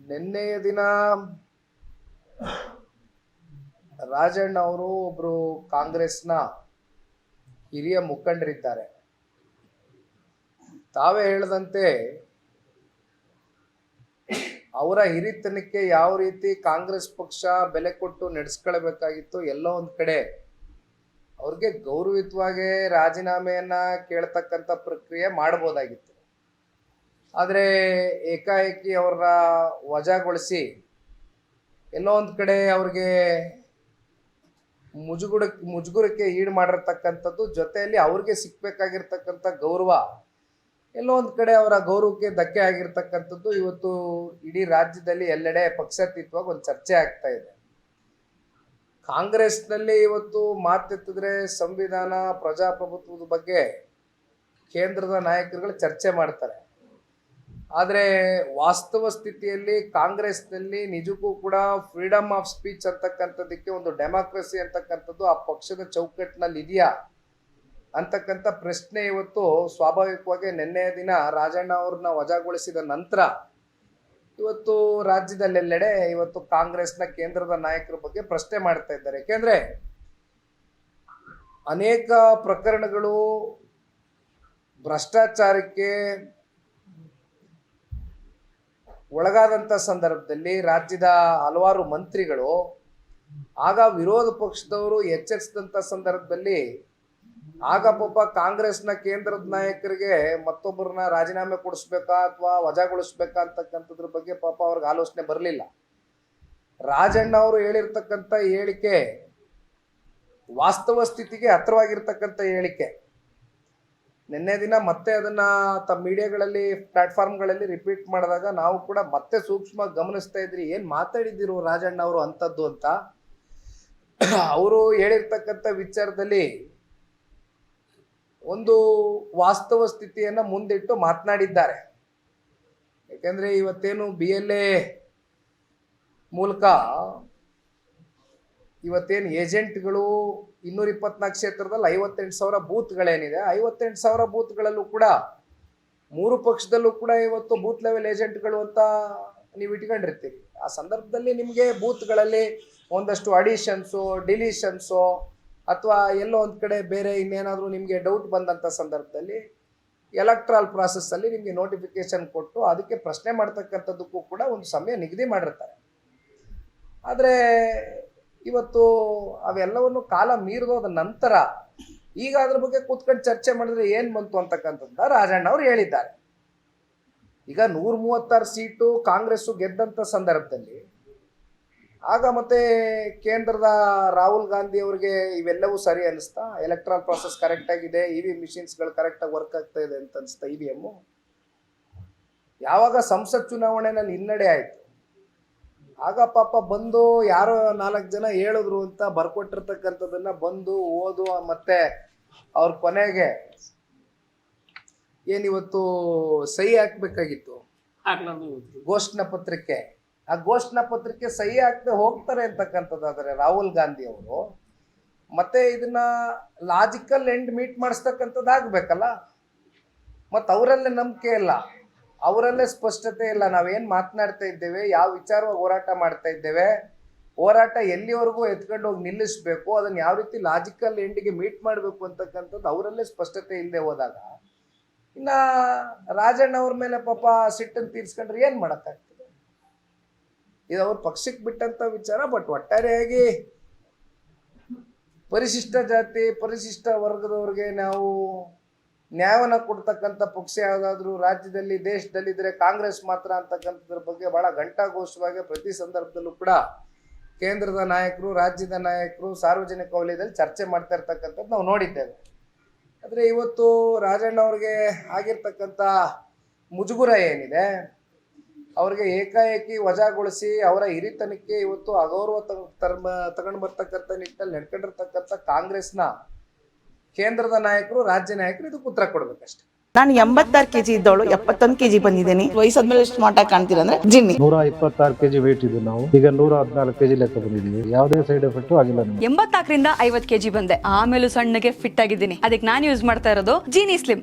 ನಿನ್ನೆಯ ದಿನ ರಾಜಣ್ಣ ಅವರು ಒಬ್ರು ಕಾಂಗ್ರೆಸ್ನ ಹಿರಿಯ ಮುಖಂಡರಿದ್ದಾರೆ. ತಾವೇ ಹೇಳದಂತೆ ಅವರ ಹಿರಿತನಕ್ಕೆ ಯಾವ ರೀತಿ ಕಾಂಗ್ರೆಸ್ ಪಕ್ಷ ಬೆಲೆ ಕೊಟ್ಟು ನಡೆಸ್ಕೊಳ್ಬೇಕಾಗಿತ್ತು ಎಲ್ಲೋ ಒಂದ್ ಕಡೆ ಅವ್ರಿಗೆ ಗೌರವಿತವಾಗಿ ರಾಜೀನಾಮೆಯನ್ನ ಕೇಳ್ತಕ್ಕಂಥ ಪ್ರಕ್ರಿಯೆ ಮಾಡ್ಬೋದಾಗಿತ್ತು ಆದರೆ ಏಕಾಏಕಿ ಅವ್ರನ್ನ ವಜಾಗೊಳಿಸಿ ಎಲ್ಲೋ ಒಂದು ಕಡೆ ಅವ್ರಿಗೆ ಮುಜುಗುಡ, ಮುಜುಗುರಕ್ಕೆ ಈಡು ಮಾಡಿರ್ತಕ್ಕಂಥದ್ದು ಜೊತೆಯಲ್ಲಿ ಅವ್ರಿಗೆ ಸಿಕ್ಕಬೇಕಾಗಿರ್ತಕ್ಕಂಥ ಗೌರವ. ಎಲ್ಲೋ ಒಂದು ಕಡೆ ಅವರ ಗೌರವಕ್ಕೆ ಧಕ್ಕೆ ಆಗಿರ್ತಕ್ಕಂಥದ್ದು ಇವತ್ತು ಇಡೀ ರಾಜ್ಯದಲ್ಲಿ ಎಲ್ಲೆಡೆ ಪಕ್ಷಾತೀತವಾಗಿ ಒಂದು ಚರ್ಚೆ ಆಗ್ತಾ ಇದೆ. ಕಾಂಗ್ರೆಸ್ನಲ್ಲಿ ಇವತ್ತು ಮಾತೆತ್ತಿದ್ರೆ ಸಂವಿಧಾನ, ಪ್ರಜಾಪ್ರಭುತ್ವದ ಬಗ್ಗೆ ಕೇಂದ್ರದ ನಾಯಕರುಗಳು ಚರ್ಚೆ ಮಾಡ್ತಾರೆ. ಆದರೆ ವಾಸ್ತವ ಸ್ಥಿತಿಯಲ್ಲಿ ಕಾಂಗ್ರೆಸ್ನಲ್ಲಿ ನಿಜಕ್ಕೂ ಕೂಡ ಫ್ರೀಡಮ್ ಆಫ್ ಸ್ಪೀಚ್ ಅಂತಕ್ಕಂಥದ್ದಕ್ಕೆ ಒಂದು ಡೆಮಾಕ್ರಸಿ ಅಂತಕ್ಕಂಥದ್ದು ಆ ಪಕ್ಷದ ಚೌಕಟ್ಟಿನಲ್ಲಿ ಇದೆಯಾ ಅಂತಕ್ಕಂಥ ಪ್ರಶ್ನೆ ಇವತ್ತು ಸ್ವಾಭಾವಿಕವಾಗಿ ನಿನ್ನೆಯ ದಿನ ರಾಜಣ್ಣ ಅವ್ರನ್ನ ವಜಾಗೊಳಿಸಿದ ನಂತರ ಇವತ್ತು ರಾಜ್ಯದಲ್ಲೆಲ್ಲೆಡೆ ಇವತ್ತು ಕಾಂಗ್ರೆಸ್ನ ಕೇಂದ್ರದ ನಾಯಕರ ಬಗ್ಗೆ ಪ್ರಶ್ನೆ ಮಾಡ್ತಾ ಇದ್ದಾರೆ. ಯಾಕೆಂದ್ರೆ ಅನೇಕ ಪ್ರಕರಣಗಳು ಭ್ರಷ್ಟಾಚಾರಕ್ಕೆ ಒಳಗಾದಂಥ ಸಂದರ್ಭದಲ್ಲಿ ರಾಜ್ಯದ ಹಲವಾರು ಮಂತ್ರಿಗಳು, ಆಗ ವಿರೋಧ ಪಕ್ಷದವರು ಎಚ್ಚರಿಸಿದಂಥ ಸಂದರ್ಭದಲ್ಲಿ ಆಗ ಪಾಪ ಕಾಂಗ್ರೆಸ್ನ ಕೇಂದ್ರದ ನಾಯಕರಿಗೆ ಮತ್ತೊಬ್ಬರನ್ನ ರಾಜೀನಾಮೆ ಕೊಡಿಸ್ಬೇಕಾ ಅಥವಾ ವಜಾಗೊಳಿಸ್ಬೇಕಾ ಅಂತಕ್ಕಂಥದ್ರ ಬಗ್ಗೆ ಪಾಪ ಅವ್ರಿಗೆ ಆಲೋಚನೆ ಬರಲಿಲ್ಲ. ರಾಜಣ್ಣ ಅವರು ಹೇಳಿರ್ತಕ್ಕಂಥ ಹೇಳಿಕೆ ವಾಸ್ತವ ಸ್ಥಿತಿಗೆ ಹತ್ರವಾಗಿರ್ತಕ್ಕಂಥ ಹೇಳಿಕೆ. ನಿನ್ನೆ ದಿನ ಮತ್ತೆ ಅದನ್ನ ತಮ್ಮ ಮೀಡಿಯಾಗಳಲ್ಲಿ, ಪ್ಲಾಟ್ಫಾರ್ಮ್ಗಳಲ್ಲಿ ರಿಪೀಟ್ ಮಾಡಿದಾಗ ನಾವು ಕೂಡ ಮತ್ತೆ ಸೂಕ್ಷ್ಮ ಗಮನಿಸ್ತಾ ಇದ್ರಿ. ಏನ್ ಮಾತಾಡಿದ್ದಿರು ರಾಜಣ್ಣ ಅವರು ಅಂತದ್ದು ಅಂತ. ಅವರು ಹೇಳಿರ್ತಕ್ಕಂಥ ವಿಚಾರದಲ್ಲಿ ಒಂದು ವಾಸ್ತವ ಸ್ಥಿತಿಯನ್ನ ಮುಂದಿಟ್ಟು ಮಾತನಾಡಿದ್ದಾರೆ. ಯಾಕೆಂದರೆ ಇವತ್ತೇನು ಬಿ ಎಲ್ ಎ ಮೂಲಕ ಇವತ್ತೇನು ಏಜೆಂಟ್ಗಳು ಇನ್ನೂರ ಇಪ್ಪತ್ನಾಲ್ಕು ಕ್ಷೇತ್ರದಲ್ಲಿ ಐವತ್ತೆಂಟು ಸಾವಿರ ಬೂತ್ಗಳೇನಿದೆ, ಐವತ್ತೆಂಟು ಸಾವಿರ ಬೂತ್ಗಳಲ್ಲೂ ಕೂಡ ಮೂರು ಪಕ್ಷದಲ್ಲೂ ಕೂಡ ಇವತ್ತು ಬೂತ್ ಲೆವೆಲ್ ಏಜೆಂಟ್ಗಳು ಅಂತ ನೀವು ಇಟ್ಕೊಂಡಿರ್ತೀರಿ. ಆ ಸಂದರ್ಭದಲ್ಲಿ ನಿಮಗೆ ಬೂತ್ಗಳಲ್ಲಿ ಒಂದಷ್ಟು ಅಡಿಷನ್ಸು, ಡಿಲೀಷನ್ಸು ಅಥವಾ ಎಲ್ಲೋ ಒಂದು ಕಡೆ ಬೇರೆ ಇನ್ನೇನಾದರೂ ನಿಮಗೆ ಡೌಟ್ ಬಂದಂಥ ಸಂದರ್ಭದಲ್ಲಿ ಎಲೆಕ್ಟ್ರಾಲ್ ಪ್ರಾಸೆಸ್ಸಲ್ಲಿ ನಿಮಗೆ ನೋಟಿಫಿಕೇಶನ್ ಕೊಟ್ಟು ಅದಕ್ಕೆ ಪ್ರಶ್ನೆ ಮಾಡ್ತಕ್ಕಂಥದ್ದಕ್ಕೂ ಕೂಡ ಒಂದು ಸಮಯ ನಿಗದಿ ಮಾಡಿರ್ತಾರೆ. ಆದರೆ ಇವತ್ತು ಅವೆಲ್ಲವನ್ನು ಕಾಲ ಮೀರಿದೋದ ನಂತರ ಈಗ ಅದ್ರ ಬಗ್ಗೆ ಕೂತ್ಕೊಂಡು ಚರ್ಚೆ ಮಾಡಿದ್ರೆ ಏನು ಬಂತು ಅಂತಕ್ಕಂಥದ್ದು ರಾಜಣ್ಣ ಅವರು ಹೇಳಿದ್ದಾರೆ. ಈಗ ನೂರ ಮೂವತ್ತಾರು ಸೀಟು ಕಾಂಗ್ರೆಸ್ಸು ಗೆದ್ದಂಥ ಸಂದರ್ಭದಲ್ಲಿ ಆಗ ಮತ್ತೆ ಕೇಂದ್ರದ ರಾಹುಲ್ ಗಾಂಧಿ ಅವರಿಗೆ ಇವೆಲ್ಲವೂ ಸರಿ ಅನಿಸ್ತಾ ಎಲೆಕ್ಟ್ರಾಲ್ ಪ್ರಾಸೆಸ್ ಕರೆಕ್ಟ್ ಆಗಿದೆ ಇ ವಿ ಮಿಷಿನ್ಸ್ಗಳು ಕರೆಕ್ಟಾಗಿ ವರ್ಕ್ ಆಗ್ತಾ ಇದೆ ಅಂತ ಅನಿಸ್ತಾ ಇ ವಿ ಎಮ್ಮು ಯಾವಾಗ ಸಂಸತ್ ಚುನಾವಣೆನಲ್ಲಿ ಹಿನ್ನಡೆ ಆಯಿತು ಆಗ ಪಾಪ ಬಂದು ಯಾರೋ ನಾಲ್ಕು ಜನ ಹೇಳಿದ್ರು ಅಂತ ಬರ್ಕೊಟ್ಟಿರ್ತಕ್ಕಂಥದ್ದನ್ನ ಬಂದು ಓದು ಮತ್ತೆ ಅವ್ರ ಕೊನೆಗೆ ಏನಿವತ್ತು ಸಹಿ ಹಾಕ್ಬೇಕಾಗಿತ್ತು? ಘೋಷಣಾ ಪತ್ರಿಕೆ. ಆ ಘೋಷಣಾ ಪತ್ರಿಕೆ ಸಹಿ ಹಾಕದೆ ಹೋಗ್ತಾರೆ ಅಂತಕ್ಕಂಥದ್ದಾದರೆ ರಾಹುಲ್ ಗಾಂಧಿ ಅವರು ಮತ್ತೆ ಇದನ್ನ ಲಾಜಿಕಲ್ ಎಂಡ್ ಮೀಟ್ ಮಾಡಿಸ್ತಕ್ಕಂಥದ್ದು ಆಗ್ಬೇಕಲ್ಲ ಮತ್ತು ಅವರಲ್ಲೇ ನಂಬಿಕೆ ಇಲ್ಲ. ಅವರಲ್ಲೇ ಸ್ಪಷ್ಟತೆ ಇಲ್ಲ. ನಾವೇನು ಮಾತನಾಡ್ತಾ ಇದ್ದೇವೆ? ಯಾವ ವಿಚಾರವಾಗಿ ಹೋರಾಟ ಮಾಡ್ತಾ ಇದ್ದೇವೆ? ಹೋರಾಟ ಎಲ್ಲಿವರೆಗೂ ಎತ್ಕೊಂಡು ಹೋಗಿ ನಿಲ್ಲಿಸಬೇಕು? ಅದನ್ನ ಯಾವ ರೀತಿ ಲಾಜಿಕಲ್ ಎಂಡಿಗೆ ಮೀಟ್ ಮಾಡಬೇಕು ಅಂತಕ್ಕಂಥದ್ದು ಅವರಲ್ಲೇ ಸ್ಪಷ್ಟತೆ ಇಲ್ಲದೆ ಹೋದಾಗ ಇನ್ನ ರಾಜಣ್ಣ ಅವ್ರ ಮೇಲೆ ಪಾಪ ಸಿಟ್ಟನ್ನು ತೀರ್ಸ್ಕೊಂಡ್ರೆ ಏನು ಮಾಡೋಕ್ಕಾಗ್ತದೆ? ಇದು ಅವ್ರ ಪಕ್ಷಕ್ಕೆ ಬಿಟ್ಟಂತ ವಿಚಾರ ಬಟ್ ಒಟ್ಟಾರೆಯಾಗಿ ಪರಿಶಿಷ್ಟ ಜಾತಿ, ಪರಿಶಿಷ್ಟ ವರ್ಗದವ್ರಿಗೆ ನಾವು ನ್ಯಾಯವನ್ನು ಕೊಡ್ತಕ್ಕಂಥ ಪಕ್ಷ ಯಾವುದಾದ್ರೂ ರಾಜ್ಯದಲ್ಲಿ, ದೇಶದಲ್ಲಿ ಇದ್ರೆ ಕಾಂಗ್ರೆಸ್ ಮಾತ್ರ ಅಂತಕ್ಕಂಥದ್ರ ಬಗ್ಗೆ ಬಹಳ ಘಂಟಾಘೋಷವಾಗಿ ಪ್ರತಿ ಸಂದರ್ಭದಲ್ಲೂ ಕೂಡ ಕೇಂದ್ರದ ನಾಯಕರು, ರಾಜ್ಯದ ನಾಯಕರು ಸಾರ್ವಜನಿಕ ವಲಯದಲ್ಲಿ ಚರ್ಚೆ ಮಾಡ್ತಾ ಇರ್ತಕ್ಕಂಥದ್ದು ನಾವು ನೋಡಿದ್ದೇವೆ. ಆದರೆ ಇವತ್ತು ರಾಜಣ್ಣ ಅವ್ರಿಗೆ ಆಗಿರ್ತಕ್ಕಂಥ ಮುಜುಗುರ ಏನಿದೆ? ಅವ್ರಿಗೆ ಏಕಾಏಕಿ ವಜಾಗೊಳಿಸಿ ಅವರ ಹಿರಿತನಕ್ಕೆ ಇವತ್ತು ಅಗೌರವ ತಗೊಂಡು ಬರ್ತಕ್ಕಂಥ ನಿಟ್ಟಿನಲ್ಲಿ ನಡ್ಕೊಂಡಿರ್ತಕ್ಕಂಥ ಕಾಂಗ್ರೆಸ್ನ ಕೇಂದ್ರದ ನಾಯಕರು ರಾಜ್ಯ ನಾಯಕರು ಇದಕ್ಕೆ ಉತ್ತರ ಕೊಡ್ಬೇಕಷ್ಟೆ. ನಾನು ಎಂಬತ್ತಾರು ಕೆಜಿ ಇದ್ದವಳು ಎಪ್ಪತ್ತೊಂದು ಕೆಜಿ ಬಂದಿದ್ದೀನಿ. ವಯಸ್ಸಾದ್ಮೇಲೆ ಸ್ಮಾರ್ಟ್ ಆಗಿ ಕಾಣ್ತೀರಾ ಅಂದ್ರೆ ಜಿನ್ನಿ. ನೂರ ಇಪ್ಪತ್ತಾರು ಕೆಜಿ ವೇಟ್ ಇದ್ದು ನಾವು. ಈಗ ನೂರ ಹದಿನಾಲ್ಕು ಕೆಜಿ ಲೆಕ್ಕ ಬಂದಿದ್ದೀವಿ ಯಾವುದೇ ಸೈಡ್ ಎಫೆಕ್ಟ್ ಆಗಿಲ್ಲ ನಮಗೆ. ಎಂಬತ್ನಾಲ್ಕರಿಂದ ಐವತ್ ಕೆಜಿ ಬಂದೆ. ಆಮೇಲೆ ಸಣ್ಣಗೆ ಫಿಟ್ ಆಗಿದ್ದೀನಿ. ಅದಕ್ಕೆ ನಾನು ಯೂಸ್ ಮಾಡ್ತಾ ಇರೋದು ಜೀನಿ ಸ್ಲಿಮ್